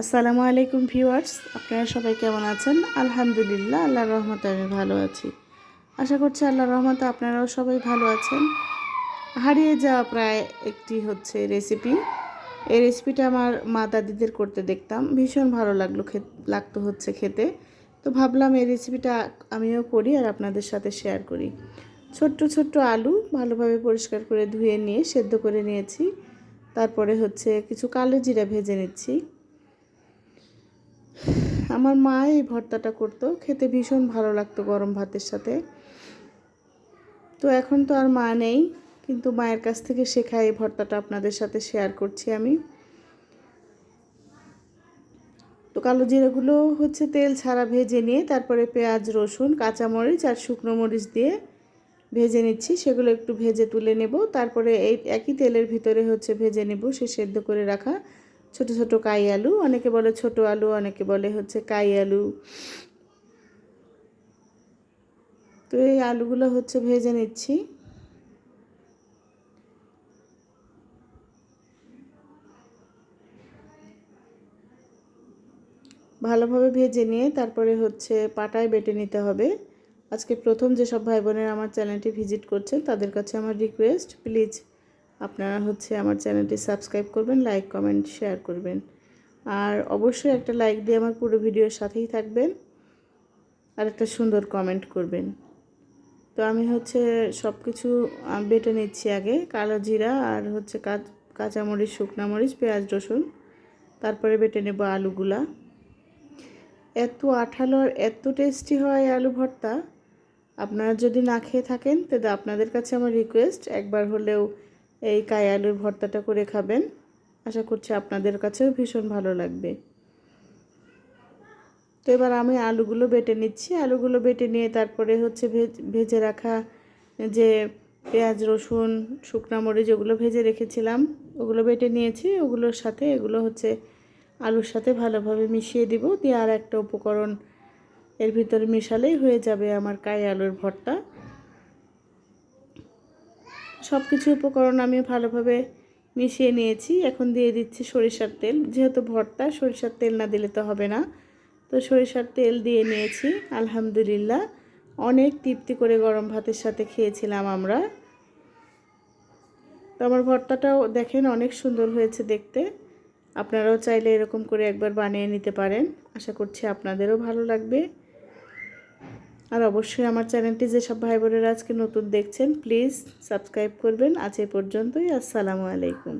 আসসালামু আলাইকুম ভিউয়ার্স, আপনারা সবাই কেমন আছেন? আলহামদুলিল্লাহ, আল্লাহর রহমতে আমি ভালো আছি। আশা করছি আল্লাহর রহমতে আপনারাও সবাই ভালো আছেন। হারিয়ে যাওয়া প্রায় একটি হচ্ছে রেসিপি এই রেসিপিটা আমার মা দাদিদের করতে দেখতাম। ভীষণ ভালো লাগল খে লাগতো হচ্ছে খেতে। তো ভাবলাম এই রেসিপিটা আমিও করি আর আপনাদের সাথে শেয়ার করি। ছোট্ট ছোট্ট আলু ভালোভাবে পরিষ্কার করে ধুয়ে নিয়ে, সেদ্ধ করে নিয়েছি। তারপরে হচ্ছে কিছু কালো জিরা ভেজে নিচ্ছি। আমার মা এই ভর্তাটা করতো, খেতে ভীষণ ভালো লাগতো গরম ভাতের সাথে। তো এখন তো আর মা নেই, কিন্তু মায়ের কাছ থেকে শেখা এই ভর্তাটা আপনাদের সাথে শেয়ার করছি আমি। তো কালো জিরাগুলো হচ্ছে তেল ছাড়া ভেজে নিয়ে তারপরে পেঁয়াজ, রসুন, কাঁচামরিচ আর শুকনো মরিচ দিয়ে ভেজে নিচ্ছি। সেগুলো একটু ভেজে তুলে নেব। তারপরে এই একই তেলের ভিতরে হচ্ছে ভেজে নেব, সে সেদ্ধ করে রাখা ছোট ছোট কাই আলু, অনেকে বলে ছোট আলু, অনেকে বলে হচ্ছে কাই আলু। তো এই আলুগুলো হচ্ছে ভেজে নিচ্ছি। ভালোভাবে ভেজে নিয়ে তারপরে হচ্ছে পাটায় বেটে নিতে হবে। আজকে প্রথম যেসব ভাই বোনেরা আমার চ্যানেলটি ভিজিট করছেন, তাদের কাছে আমার রিকোয়েস্ট, প্লিজ আপনারা হচ্ছে আমার চ্যানেলটি সাবস্ক্রাইব করবেন, লাইক, কমেন্ট, শেয়ার করবেন। আর অবশ্যই একটা লাইক দিয়ে আমার পুরো ভিডিওর সাথেই থাকবেন আর একটা সুন্দর কমেন্ট করবেন। তো আমি হচ্ছে সব কিছু বেটে নিচ্ছি আগে, কালো জিরা আর হচ্ছে কাঁচামরিচ, শুকনা মরিচ, পেঁয়াজ, রসুন, তারপরে বেটে নেব আলুগুলা। এত আঠালো আর এত টেস্টি হয় আলু ভর্তা। আপনারা যদি না খেয়ে থাকেন, তাহলে আপনাদের কাছে আমার রিকোয়েস্ট, একবার হলেও এই কাই আলুর ভর্তাটা করে খাবেন। আশা করছি আপনাদের কাছেও ভীষণ ভালো লাগবে। তো এবার আমি আলুগুলো বেটে নিচ্ছি। আলুগুলো বেটে নিয়ে তারপরে হচ্ছে ভেজে রাখা যে পেঁয়াজ, রসুন, শুকনো মরিচ ওগুলো ভেজে রেখেছিলাম। ওগুলো বেটে নিয়েছি। ওগুলোর সাথে এগুলো হচ্ছে আলুর সাথে ভালোভাবে মিশিয়ে দিব। দিয়ে আর একটা উপকরণ এর ভিতরে মিশালেই হয়ে যাবে আমার কাই আলুর ভর্তা। সব কিছু উপকরণ আমি ভালোভাবে মিশিয়ে নিয়েছি। এখন দিয়ে দিচ্ছি সরিষার তেল। যেহেতু ভর্তা, সরিষার তেল না দিলে তো হবে না। তো সরিষার তেল দিয়ে নিয়েছি, আলহামদুলিল্লাহ। অনেক তৃপ্তি করে গরম ভাতের সাথে খেয়েছিলাম আমরা। তো আমার ভর্তাটাও দেখেন অনেক সুন্দর হয়েছে দেখতে। আপনারাও চাইলে এরকম করে একবার বানিয়ে নিতে পারেন। আশা করছি আপনাদেরও ভালো লাগবে। আর অবশ্যই আমার চ্যানেলটি যেসব ভাই বোনেরা আজকে নতুন দেখছেন প্লিজ সাবস্ক্রাইব করবেন। আজ এ পর্যন্তই, আসসালামু আলাইকুম।